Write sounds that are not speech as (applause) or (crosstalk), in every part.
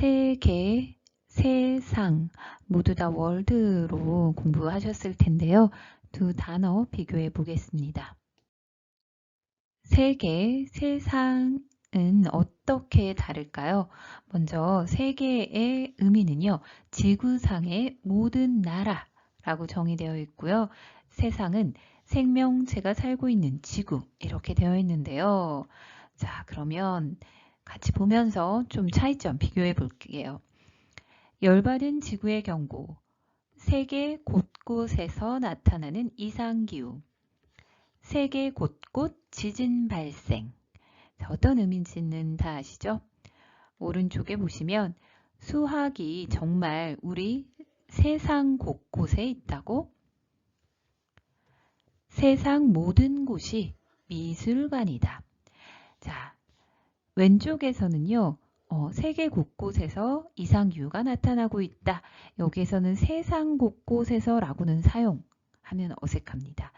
세계, 세상 모두 다 월드로 공부하셨을 텐데요. 두 단어 비교해 보겠습니다. 세계, 세상은 어떻게 다를까요? 먼저 세계의 의미는요. 지구상의 모든 나라라고 정의되어 있고요. 세상은 생명체가 살고 있는 지구 이렇게 되어 있는데요. 자 그러면 같이 보면서 좀 차이점 비교해 볼게요. 열받은 지구의 경고 세계 곳곳에서 나타나는 이상기후 세계 곳곳 지진 발생 자, 어떤 의미인지는 다 아시죠? 오른쪽에 보시면 수학이 정말 우리 세상 곳곳에 있다고 세상 모든 곳이 미술관이다. 자, 왼쪽에서는요. 어, 세계 곳곳에서 이상기후가 나타나고 있다. 여기에서는 세상 곳곳에서 라고는 사용하면 어색합니다.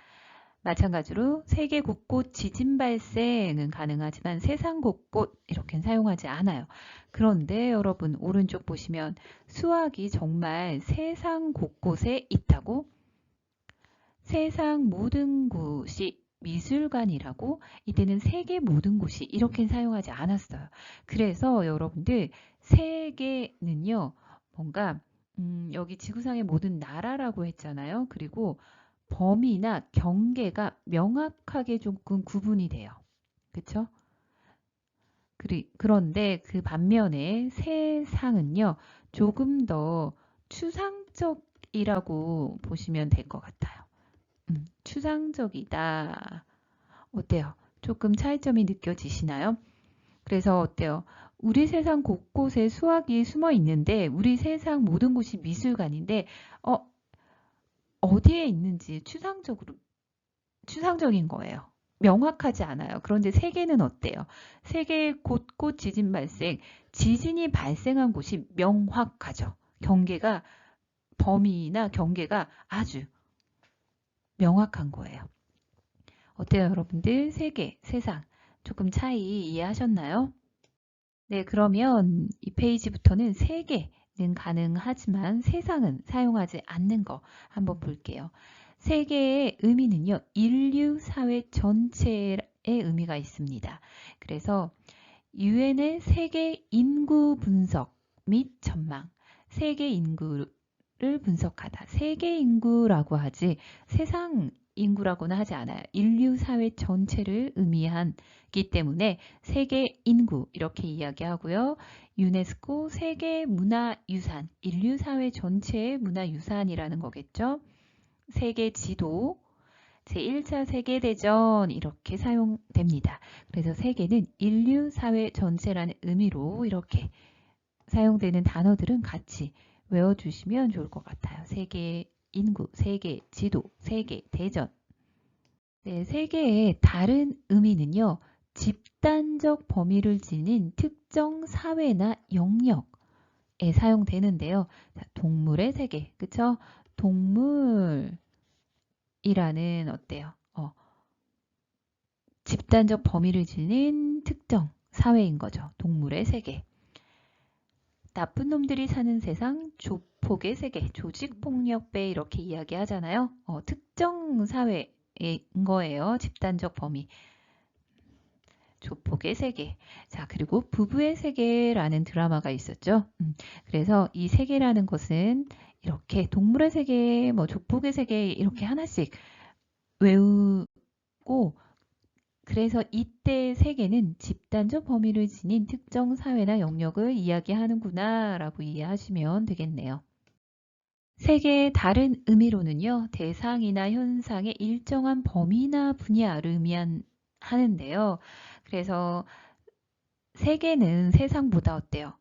마찬가지로 세계 곳곳 지진 발생은 가능하지만 세상 곳곳 이렇게는 사용하지 않아요. 그런데 여러분 오른쪽 보시면 수학이 정말 세상 곳곳에 있다고 세상 모든 곳이 미술관이라고 이때는 세계 모든 곳이 이렇게 사용하지 않았어요. 그래서 여러분들 세계는요. 뭔가 음, 여기 지구상의 모든 나라라고 했잖아요. 그리고 범위나 경계가 명확하게 조금 구분이 돼요. 그쵸? 그런데 그 반면에 세상은요. 조금 더 추상적이라고 보시면 될 것 같아요. 음, 추상적이다. 어때요? 조금 차이점이 느껴지시나요? 그래서 어때요? 우리 세상 곳곳에 수학이 숨어 있는데 우리 세상 모든 곳이 미술관인데 어 어디에 있는지 추상적으로 추상적인 거예요. 명확하지 않아요. 그런데 세계는 어때요? 세계 곳곳 지진 발생, 지진이 발생한 곳이 명확하죠. 경계가 범위나 경계가 아주 명확한 거예요. 어때요, 여러분들? 세계, 세상 조금 차이 이해하셨나요? 네, 그러면 이 페이지부터는 세계는 가능하지만 세상은 사용하지 않는 거 한번 볼게요. 세계의 의미는요, 인류 사회 전체의 의미가 있습니다. 그래서 유엔의 세계 인구 분석 및 전망, 세계 인구 를 분석하다. 세계 인구라고 하지 세상 인구라고는 하지 않아요. 인류 사회 전체를 의미하기 때문에 세계 인구 이렇게 이야기하고요. 유네스코 세계 문화 유산, 인류 사회 전체의 문화 유산이라는 거겠죠. 세계 지도, 제1차 세계대전 이렇게 사용됩니다. 그래서 세계는 인류 사회 전체라는 의미로 이렇게 사용되는 단어들은 같이 외워주시면 좋을 것 같아요. 세계 인구, 세계 지도, 세계 대전. 네, 세계의 다른 의미는요. 집단적 범위를 지닌 특정 사회나 영역에 사용되는데요. 자, 동물의 세계, 그쵸? 동물이라는 어때요? 어, 집단적 범위를 지닌 특정 사회인 거죠. 동물의 세계. 나쁜 놈들이 사는 세상, 조폭의 세계, 조직폭력배 이렇게 이야기하잖아요. 어, 특정 사회인 거예요. 집단적 범위. 조폭의 세계. 자, 그리고 부부의 세계라는 드라마가 있었죠. 음, 그래서 이 세계라는 것은 이렇게 동물의 세계, 뭐 조폭의 세계 이렇게 하나씩 외우고 그래서 이때 세계는 집단적 범위를 지닌 특정 사회나 영역을 이야기하는구나 라고 이해하시면 되겠네요. 세계의 다른 의미로는요. 대상이나 현상의 일정한 범위나 분야를 의미하는데요. 그래서 세계는 세상보다 어때요?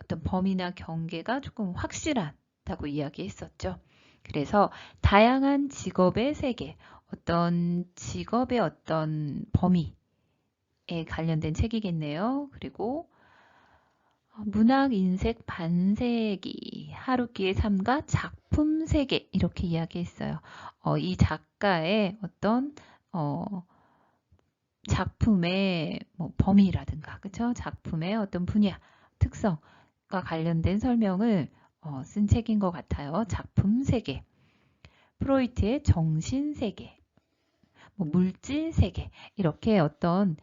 어떤 범위나 경계가 조금 확실하다고 이야기했었죠. 그래서 다양한 직업의 세계, 어떤 직업의 어떤 범위에 관련된 책이겠네요. 그리고 어, 문학 인색 반세기 하루키의 삶과 작품 세계 이렇게 이야기했어요. 어, 이 작가의 어떤 어, 작품의 뭐 범위라든가 그쵸 작품의 어떤 분야 특성 관련된 설명을 어, 쓴 책인 것 같아요. 작품 세계, 프로이트의 정신 세계, 뭐 물질 세계 이렇게 어떤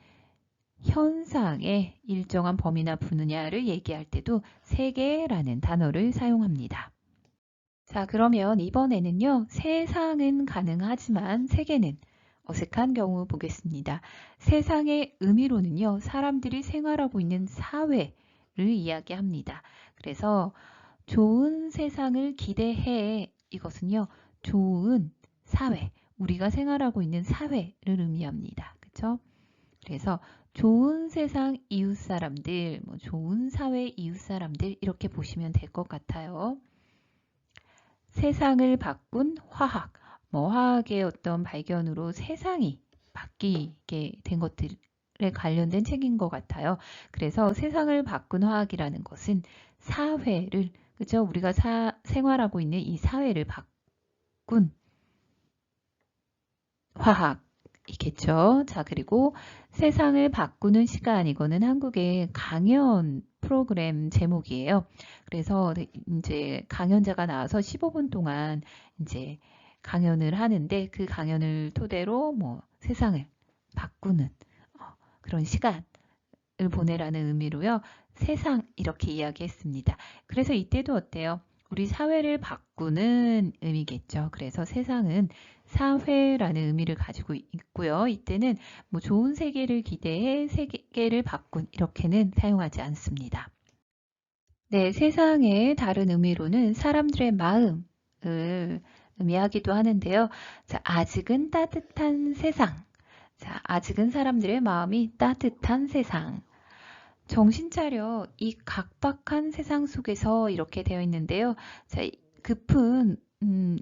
현상의 일정한 범위나 분야를 얘기할 때도 세계라는 단어를 사용합니다. 자, 그러면 이번에는요, 세상은 가능하지만 세계는 어색한 경우 보겠습니다. 세상의 의미로는요, 사람들이 생활하고 있는 사회를 이야기합니다. 그래서 좋은 세상을 기대해 이것은요, 좋은 사회, 우리가 생활하고 있는 사회를 의미합니다. 그렇죠? 그래서 좋은 세상 이웃 사람들, 뭐 좋은 사회 이웃 사람들 이렇게 보시면 될 것 같아요. 세상을 바꾼 화학, 뭐 화학의 어떤 발견으로 세상이 바뀌게 된 것들에 관련된 책인 것 같아요. 그래서 세상을 바꾼 화학이라는 것은 사회를 그죠? 우리가 사, 생활하고 있는 이 사회를 바꾼 화학이겠죠. 자, 그리고 세상을 바꾸는 시간 이거는 한국의 강연 프로그램 제목이에요. 그래서 이제 강연자가 나와서 15분 동안 이제 강연을 하는데 그 강연을 토대로 뭐 세상을 바꾸는 어, 그런 시간을 보내라는 의미로요. 세상 이렇게 이야기했습니다. 그래서 이때도 어때요? 우리 사회를 바꾸는 의미겠죠. 그래서 세상은 사회라는 의미를 가지고 있고요. 이때는 뭐 좋은 세계를 기대해 세계를 바꾼 이렇게는 사용하지 않습니다. 네, 세상의 다른 의미로는 사람들의 마음을 의미하기도 하는데요. 자, 아직은 따뜻한 세상. 자, 아직은 사람들의 마음이 따뜻한 세상. 정신 차려 이 각박한 세상 속에서 이렇게 되어 있는데요. 자, 급은 음,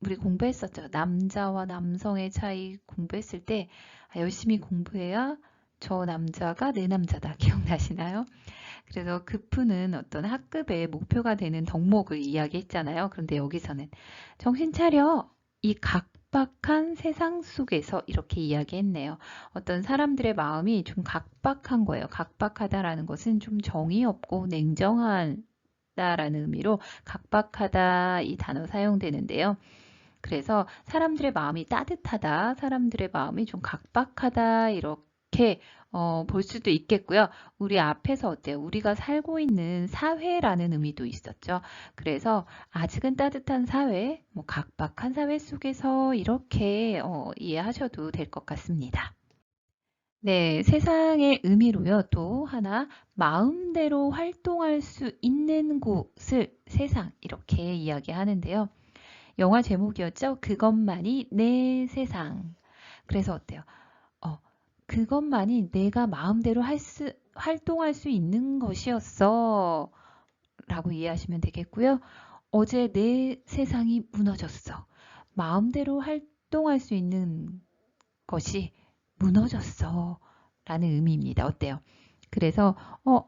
우리 공부했었죠. 남자와 남성의 차이 공부했을 때 아, 열심히 공부해야 저 남자가 내 남자다. (laughs) 기억나시나요? 그래서 급프는 어떤 학급의 목표가 되는 덕목을 이야기했잖아요. 그런데 여기서는 정신 차려! 이 각 박한 세상 속에서 이렇게 이야기했네요. 어떤 사람들의 마음이 좀 각박한 거예요. 각박하다라는 것은 좀 정이 없고 냉정한 다라는 의미로 각박하다 이 단어 사용되는데요. 그래서 사람들의 마음이 따뜻하다, 사람들의 마음이 좀 각박하다 이렇게 어, 볼 수도 있겠고요. 우리 앞에서 어때요? 우리가 살고 있는 사회라는 의미도 있었죠. 그래서 아직은 따뜻한 사회, 뭐 각박한 사회 속에서 이렇게 어, 이해하셔도 될 것 같습니다. 네, 세상의 의미로요. 또 하나 마음대로 활동할 수 있는 곳을 세상 이렇게 이야기하는데요. 영화 제목이었죠. 그것만이 내 세상. 그래서 어때요? 어, 그것만이 내가 마음대로 할 수, 활동할 수 있는 것이었어. 라고 이해하시면 되겠고요. 어제 내 세상이 무너졌어. 마음대로 활동할 수 있는 것이 무너졌어. 라는 의미입니다. 어때요? 그래서, 어,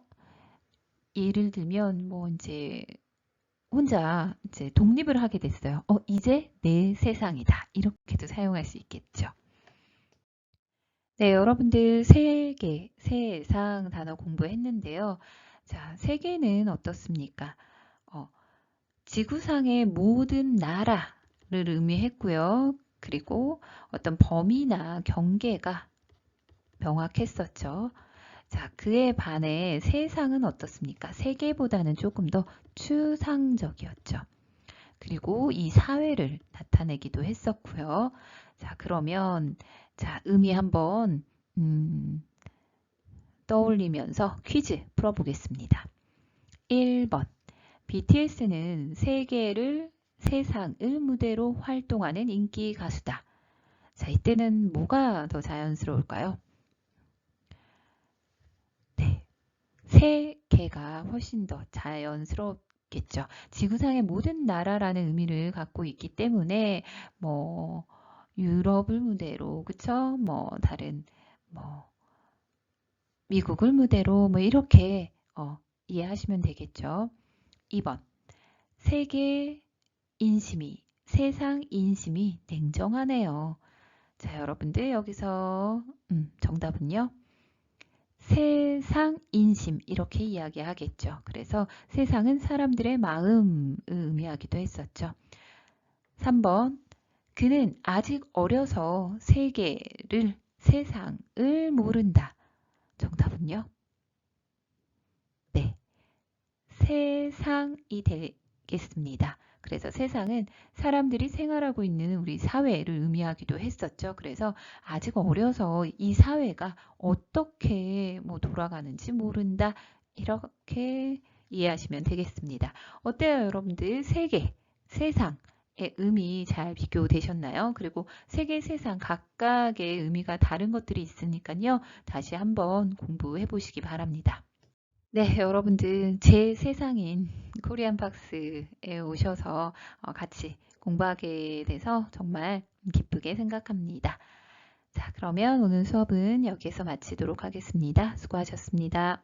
예를 들면, 뭐, 이제, 혼자 이제 독립을 하게 됐어요. 어, 이제 내 세상이다. 이렇게도 사용할 수 있겠죠. 네, 여러분들 세계, 세상 단어 공부했는데요. 자, 세계는 어떻습니까? 어, 지구상의 모든 나라를 의미했고요. 그리고 어떤 범위나 경계가 명확했었죠. 자, 그에 반해 세상은 어떻습니까? 세계보다는 조금 더 추상적이었죠. 그리고 이 사회를 나타내기도 했었고요. 자, 그러면 자, 의미 한번 음, 떠올리면서 퀴즈 풀어보겠습니다. 1번 BTS는 세계를 세상을 무대로 활동하는 인기 가수다. 자, 이때는 뭐가 더 자연스러울까요? 세계가 훨씬 더 자연스럽겠죠. 지구상의 모든 나라라는 의미를 갖고 있기 때문에 뭐 유럽을 무대로 그쵸? 뭐 다른 뭐 미국을 무대로 뭐 이렇게 어, 이해하시면 되겠죠. 2번 세계 인심이 세상 인심이 냉정하네요. 자 여러분들 여기서 음, 정답은요. 세상 인심 이렇게 이야기하겠죠. 그래서 세상은 사람들의 마음을 의미하기도 했었죠. 3번 그는 아직 어려서 세계를 세상을 모른다. 정답은요? 네. 세상이 되겠습니다. 그래서 세상은 사람들이 생활하고 있는 우리 사회를 의미하기도 했었죠. 그래서 아직 어려서 이 사회가 어떻게 뭐 돌아가는지 모른다. 이렇게 이해하시면 되겠습니다. 어때요, 여러분들? 세계, 세상. 의 의미 잘 비교되셨나요? 그리고 세계, 세상 각각의 의미가 다른 것들이 있으니까요. 다시 한번 공부해 보시기 바랍니다. 네, 여러분들 제 세상인 코리안 박스에 오셔서 어, 같이 공부하게 돼서 정말 기쁘게 생각합니다. 자, 그러면 오늘 수업은 여기에서 마치도록 하겠습니다. 수고하셨습니다.